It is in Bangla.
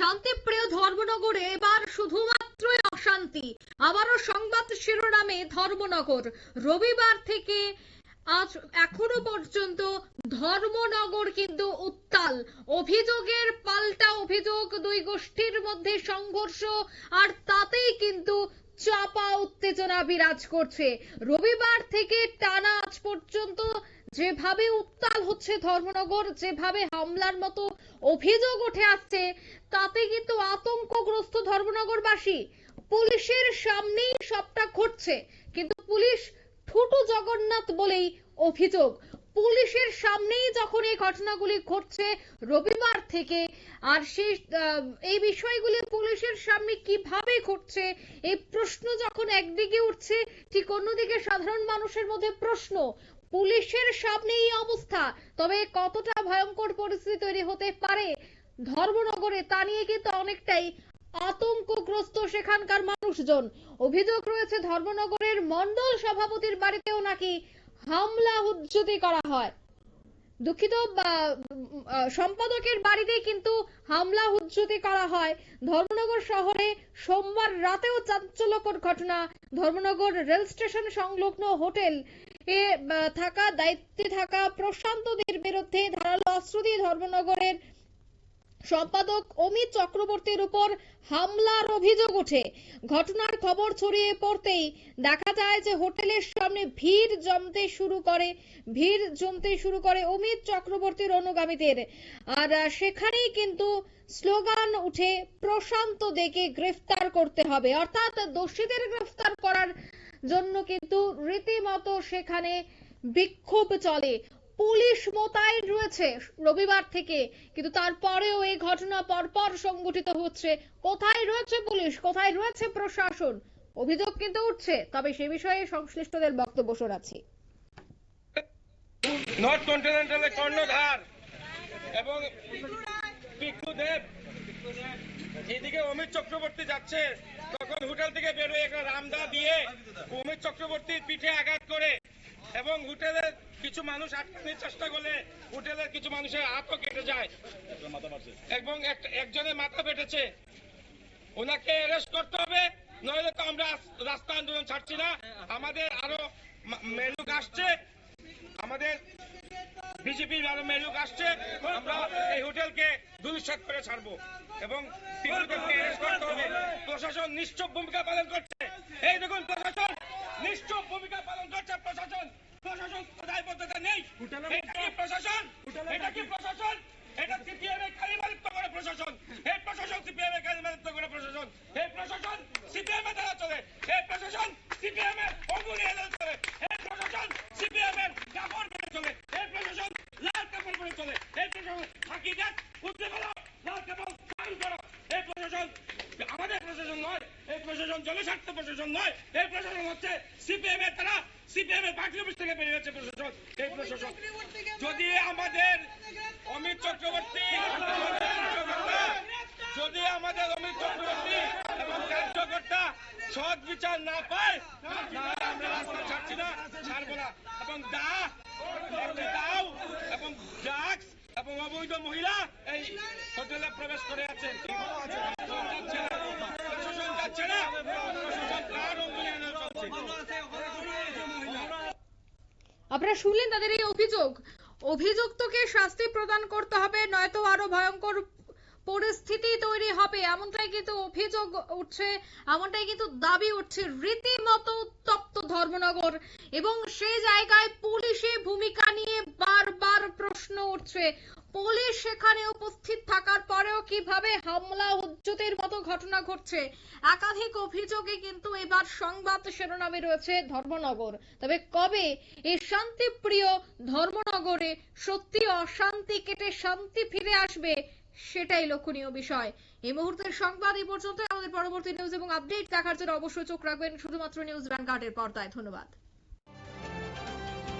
শান্তিপ্রিয় ধর্মনগরে, এবার শুধুমাত্রই অশান্তি। আবারও সংবাদ শিরোনামে ধর্মনগর। রবিবার থেকে আজ এখনও পর্যন্ত ধর্মনগর কিন্তু উত্তাল। অভিযোগের পাল্টা অভিযোগ দুই গোষ্ঠীর মধ্যে সংঘর্ষ, আর তাতেই কিন্তু চাপা উত্তেজনা বিরাজ করছে। রবিবার থেকে টানা আজ পর্যন্ত যেভাবে উত্তাল হচ্ছে ধর্মনগর, যেভাবে হামলার মতো অভিযোগ উঠে আসছে, তাতে কিন্তু আতঙ্কগ্রস্ত ধর্মনগরবাসী। পুলিশের সামনেই সবটা ঘটছে, কিন্তু পুলিশ ঠুটু জগন্নাথ বলেই অভিযোগ। পুলিশের সামনেই যখন এই ঘটনাগুলি ঘটছে রবিবার থেকে, আর সেই এই বিষয়গুলি পুলিশের সামনে কীভাবে ঘটছে, এই প্রশ্ন যখন একদিকে উঠছে, ঠিক অন্যদিকে সাধারণ মানুষের মধ্যে প্রশ্ন পুলিশের সামনে এই অবস্থা। তবে কতটা ভয়ঙ্কর পরিস্থিতি তৈরি হতে পারে ধর্মনগরে তা নিয়ে কিন্তু অনেকটাই আতঙ্কগ্রস্ত সেখানকার মানুষজন। অভিযোগ রয়েছে, ধর্মনগরের মন্ডল সভাপতির বাড়িতেও নাকি হামলা হুজ্জতি করা হয়। দুঃখিত সম্পাদকের বাড়িতে কিন্তু হামলা হুজ্জতি করা হয়। ধর্মনগর শহরে সোমবার রাতেও চাঞ্চল্যকর ঘটনা। ধর্মনগর রেল স্টেশন সংলগ্ন হোটেল থাকা, দায়িত্বে থাকা প্রশান্তদের বিরুদ্ধে ধারালো অস্ত্র দিয়ে ধর্মনগরের সম্পাদক অমিত চক্রবর্তীর উপর হামলার অভিযোগ ওঠে। ঘটনার খবর ছড়িয়ে পড়তেই দেখা যায় যে হোটেলের সামনে ভিড় জমতে শুরু করে, ভিড় জমতে শুরু করে অমিত চক্রবর্তীর অনুগামীদের। আর সেখানেই কিন্তু স্লোগান উঠে, প্রশান্ত দেকে গ্রেফতার করতে হবে। অর্থাৎ দোষীদের গ্রেফতার করার জন্য কিন্তু রীতিমতো সেখানে বিক্ষোভ চলে। পুলিশ মোতায়েন রয়েছে রবিবার থেকে, কিন্তু তারপরেও এই ঘটনা পরপর সংঘটিত হচ্ছে। কোথায় রয়েছে পুলিশ? কোথায় রয়েছে প্রশাসন? অভিযোগ কিন্তু উঠছে, তবে সে বিষয়ে সংশ্লিষ্টদের বক্তব্য শোনাচ্ছি। নর্থ কন্টিনেন্টালের কর্ণধার এবং পিকু দেব, এদিকে অমিত চক্রবর্তী যাচ্ছে। তখন হোটেল থেকে বেরোয় একটা রামদা দিয়ে অমিত চক্রবর্তীর পিঠে আঘাত করে এবং হোটেলের কিছু মানুষ আটকানোর চেষ্টা করলে হোটেলের কিছু মানুষের হাতও কেটে যায়। এবং একজনের মাথা পেটেছে ওনাকে অ্যারেস্ট করতে হবে, নইলে তো আমরা রাস্তা আন্দোলন ছাড়ছি না। আমাদের আরও মেলুক আসছে। আমাদের বিজেপির আরও মেলুক আসছে। আমরা এই হোটেলকে দুলিশাত করে ছাড়বো এবং তীব্রদেরকে arrest করতে হবে প্রশাসন নিশ্চুপ ভূমিকা পালন করছে। এই দেখুন প্রশাসন নিশ্চুপ ভূমিকা পালন করছে প্রশাসন। প্রশাসন দায়বদ্ধতা নেই? এটা কি প্রশাসন? এটা কি প্রশাসন? এটা সিপিএম এর করে প্রশাসন। এই প্রশাসন সিপিএম এর কারিমালিত্ব করে প্রশাসন। এই প্রশাসন সিপিএম এর দ্বারা চলে। এই প্রশাসন সিপিএম এর অঙ্গুলি এলে চলে। এই প্রশাসন সিপিএম এর কাপড় পরে চলে। এই প্রশাসন লাল কাপড় পরে চলে। এই প্রশাসন ফাঁকি উঠতে পারো লাল কাপড় চালু করো। এই প্রশাসন আমাদের প্রশাসন নয় এই প্রশাসন জনস্বার্থ প্রশাসন নয় এই প্রশাসন হচ্ছে সিপিএম এর তারা সিপিএম এর পার্টি অফিস থেকে বেরিয়ে যাচ্ছে প্রশাসন এই প্রশাসন। যদি আমাদের অমিত চক্রবর্তী যদি আমাদের অমিত চক্রবর্তী এবং কার্যকর্তা সৎ বিচার না পায় তাহলে আমরা রাস্তা ছাড়ছি না ছাড়বো না। এবং দা দাও এবং ড্রাগস অবৈধ মহিলা এই হোটেলে প্রবেশ করে আছেন। আপনারা শুনলেন তাদের এই অভিযোগ? অভিযুক্তকে শাস্তি প্রদান করতে হবে, নয়তো আরও ভয়ঙ্কর পরিস্থিতি তৈরি হবে, এমনটাই কিন্তু অভিযোগ উঠছে, এমনটাই কিন্তু দাবি উঠছে রীতিমতো উত্তপ্ত ধর্মনগর। এবং সেই জায়গায় পুলিশি ভূমিকা নিয়ে বারবার প্রশ্ন উঠছে। পুলিশ সেখানে উপস্থিত থাকার পরেও কীভাবে হামলা উজ্জতের মতো ঘটনা ঘটছে? একাধিক অভিযোগে কিন্তু এবার সংবাদ শিরোনামে রয়েছে ধর্মনগর। তবে কবে এই শান্তিপ্রিয় ধর্মনগরে সত্যি অশান্তি কেটে শান্তি ফিরে আসবে সেটাই লক্ষণীয় বিষয়। এই মুহূর্তের সংবাদ এই পর্যন্ত আমাদের পরবর্তী নিউজ এবং আপডেট দেখার জন্য অবশ্যই চোখ রাখবেন। শুধুমাত্র নিউজ ভ্যানগার্ডের পর্দায়। ধন্যবাদ।